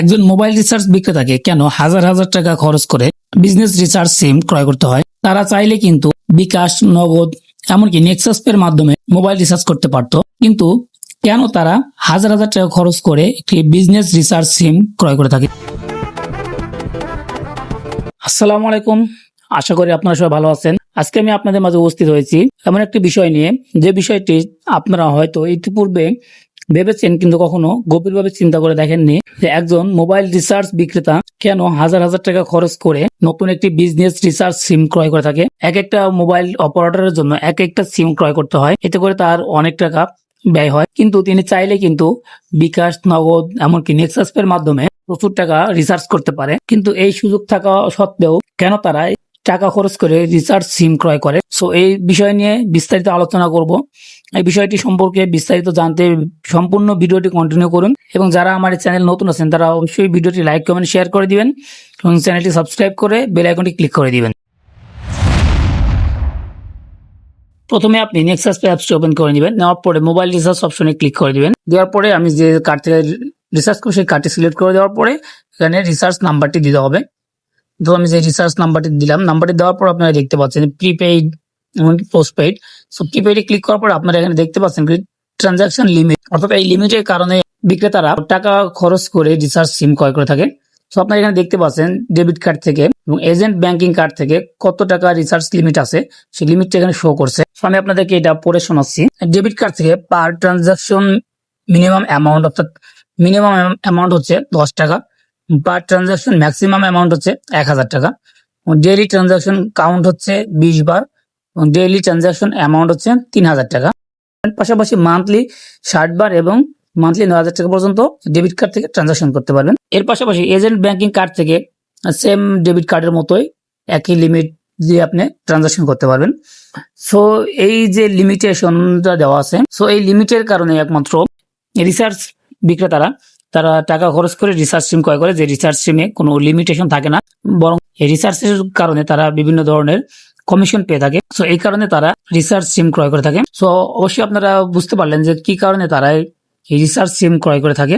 একজন mobile recharge বিক্রেতাকে কেন হাজার হাজার টাকা খরচ করে বিজনেস রিচার্জ সিম ক্রয় করতে হয়? তারা চাইলে কিন্তু বিকাশ, নগদ, এমনকি নেক্সাস পের মাধ্যমে মোবাইল রিচার্জ করতে পারতো। কিন্তু কেন তারা হাজার হাজার টাকা খরচ করে একটি বিজনেস রিচার্জ সিম ক্রয় করে থাকে? আসসালামু আলাইকুম। আশা করি আপনারা সবাই ভালো আছেন। আজকে আমি আপনাদের মাঝে উপস্থিত হয়েছি এমন একটি বিষয় নিয়ে। যে বিষয়টি আপনারা হয়তো ইতিপূর্বে ভেবেছেন কিন্তু কখনো? গভীরভাবে চিন্তা করে দেখেননি যে একজন মোবাইল রিচার্জ বিক্রেতা কেন হাজার হাজার টাকা খরচ করে নতুন একটি বিজনেস রিচার্জ সিম ক্রয় করে থাকে? এক একটা মোবাইল অপারেটরের জন্য এক একটা সিম ক্রয় করতে হয়। এতে করে তার অনেক টাকা ব্যয় হয়। কিন্তু তিনি চাইলে কিন্তু বিকাশ, নগদ, এমনকি নেক্সাস পের মাধ্যমে প্রচুর টাকা রিচার্জ করতে পারে। কিন্তু এই সুযোগ থাকা সত্ত্বেও কেন তারা টাকা খরচ করে রিচার্জ সিম ক্রয় করে? সো এই বিষয় নিয়ে বিস্তারিত আলোচনা করব। এই বিষয়টি সম্পর্কে বিস্তারিত জানতে সম্পূর্ণ ভিডিওটি কন্টিনিউ করুন। এবং যারা আমার চ্যানেল নতুন আছেন, তারা অবশ্যই ভিডিওটি লাইক কমেন্ট শেয়ার করে দিবেন এবং চ্যানেলটি সাবস্ক্রাইব করে বেল আইকনটি ক্লিক করে দিবেন। প্রথমে আপনি নেক্সাস অ্যাপসটি ওপেন করে নেবেন। নেওয়ার পরে মোবাইল রিচার্জ অপশনে ক্লিক করে দিবেন। দেওয়ার পরে আমি যে কার্ড থেকে রিচার্জ করব, সেই কার্ডটি সিলেক্ট করে দেওয়ার পরে এখানে রিচার্জ নাম্বারটি দিতে হবে। তো আমি যে রিচার্জ নাম্বারটি দিলাম নাম্বারটি দেওয়ার পর আপনারা দেখতে পাচ্ছেন প্রিপেইড এমনকি পোস্টপেইড সো প্রিপেইডে ক্লিক করার পর আপনারা এখানে দেখতে পাচ্ছেন ট্রানজাকশন লিমিট অর্থাৎ এই লিমিটের কারণে বিক্রেতারা টাকা খরচ করে রিচার্জ সিম ক্রয় করে থাকে তো আপনারা এখানে দেখতে পাচ্ছেন ডেবিট কার্ড থেকে এবং এজেন্ট ব্যাংকিং কার্ড থেকে কত টাকা রিচার্জ লিমিট আছে, সেই লিমিটটা এখানে শো করছে। আমি আপনাদেরকে এটা পড়ে শোনাচ্ছি। ডেবিট কার্ড থেকে পার ট্রানজাকশন মিনিমাম অ্যামাউন্ট অর্থাৎ মিনিমাম অ্যামাউন্ট হচ্ছে দশ টাকা পার ট্রানজাকশন ম্যাক্সিমাম অ্যামাউন্ট হচ্ছে এক হাজার টাকা। ডেইলি ট্রানজাকশন কাউন্ট হচ্ছে বিশ বার। ডেইলি ট্রানজাকশন অ্যামাউন্ট হচ্ছে তিন হাজার টাকা পাশাপাশি মান্থলি ষাট বার এবং মান্থলি নয় হাজার টাকা পর্যন্ত ডেবিট কার্ড থেকে ট্রানজাকশন করতে পারবেন। এর পাশাপাশি এজেন্ট ব্যাংকিং কার্ড থেকে সেম ডেবিট কার্ডের মতোই একই লিমিট দিয়ে আপনি ট্রানজাকশন করতে পারবেন। সো এই যে লিমিটেশনটা দেওয়া আছে সো এই লিমিটের কারণে একমাত্র রিসার্চ বিক্রেতারা তারা টাকা খরচ করে রিসার্চ সিম ক্রয় করে, যে রিসার্চ টিমে কোনো লিমিটেশন থাকে না। বরং এই রিসার্চের কারণে তারা বিভিন্ন ধরনের কমিশন পেয়ে থাকে। সো এই কারণে তারা রিসার্চ সিম ক্রয় করে থাকে। সো অবশ্যই আপনারা বুঝতে পারলেন যে কি কারণে তারা এই রিসার্চ সিম ক্রয় করে থাকে।